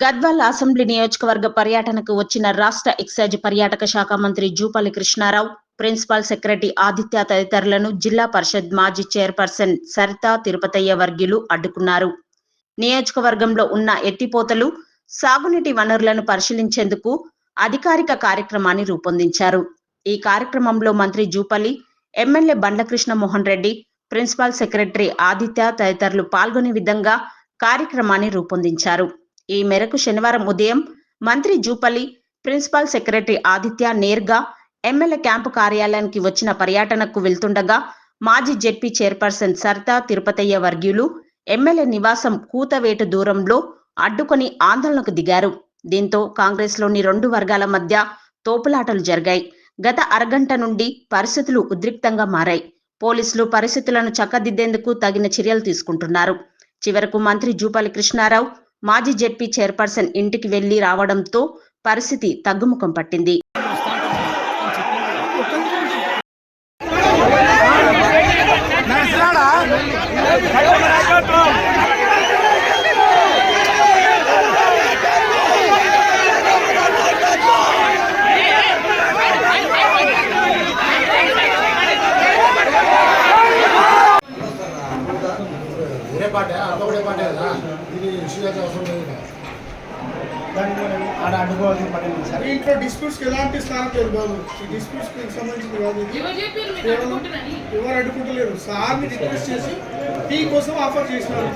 Gadwal assembly నియోజకవర్గ పర్యటనకు వచ్చిన రాష్ట్ర ఎక్సైజ్ పర్యాటక శాఖ మంత్రి జూపల్లి కృష్ణారావు ప్రిన్సిపాల్ సెక్రటరీ ఆదిత్య తదితరులను జిల్లా పరిషత్ మాజీ చైర్పర్సన్ సరితా తిరుపతయ్య వర్గీయులు అడ్డుకున్నారు. నియోజకవర్గంలో ఉన్న ఎత్తిపోతలు సాగునీటి వనరులను పరిశీలించేందుకు అధికారిక కార్యక్రమాన్ని రూపొందించారు. ఈ కార్యక్రమంలో మంత్రి Jupally MLA Bandlakrishna Mohan Reddy principal secretary Aditya తదితరులు పాల్గొనే విధంగా కార్యక్రమాన్ని రూపొందించారు. ఈ మేరకు శనివారం ఉదయం మంత్రి జూపల్లి ప్రిన్సిపల్ సెక్రటరీ ఆదిత్య నేర్గా ఎమ్మెల్యే క్యాంపు కార్యాలయానికి వచ్చిన పర్యటనకు వెళ్తుండగా మాజీ జెడ్పీ చైర్పర్సన్ సరితా తిరుపతయ్య వర్గీయులు ఎమ్మెల్యే నివాసం కూతవేటు దూరంలో అడ్డుకొని ఆందోళనకు దిగారు. దీంతో కాంగ్రెస్లోని రెండు వర్గాల మధ్య తోపులాటలు జరిగాయి. గత అరగంట నుండి పరిస్థితులు ఉద్రిక్తంగా మారాయి. పోలీసులు పరిస్థితులను చక్కదిద్దేందుకు తగిన చర్యలు తీసుకుంటున్నారు. చివరకు మంత్రి జూపాలి కృష్ణారావు మాజీ జెడ్పీ చైర్పర్సన్ ఇంటికి వెళ్ళి రావడంతో పరిస్థితి తగ్గుముఖం పట్టింది. ఒకటే పాటే కదా. ఇది ఇష్యూ అయితే అవసరం లేదు కదా. దాన్ని మనం ఆడ అడ్డుకోవాల్సిన పని ఉంది సార్ ఇంట్లో డిస్ప్యూట్స్ ఎలాంటి స్థానం లేదు బాబు. ఈ డిస్ప్యూట్స్కి సంబంధించింది కాదు ఇది. ఎవరు అడ్డుకుంటలేరు సార్ని రిక్వెస్ట్ చేసి టీ కోసం ఆఫర్ చేసినారు.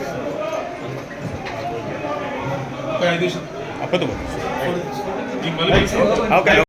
ఓకే.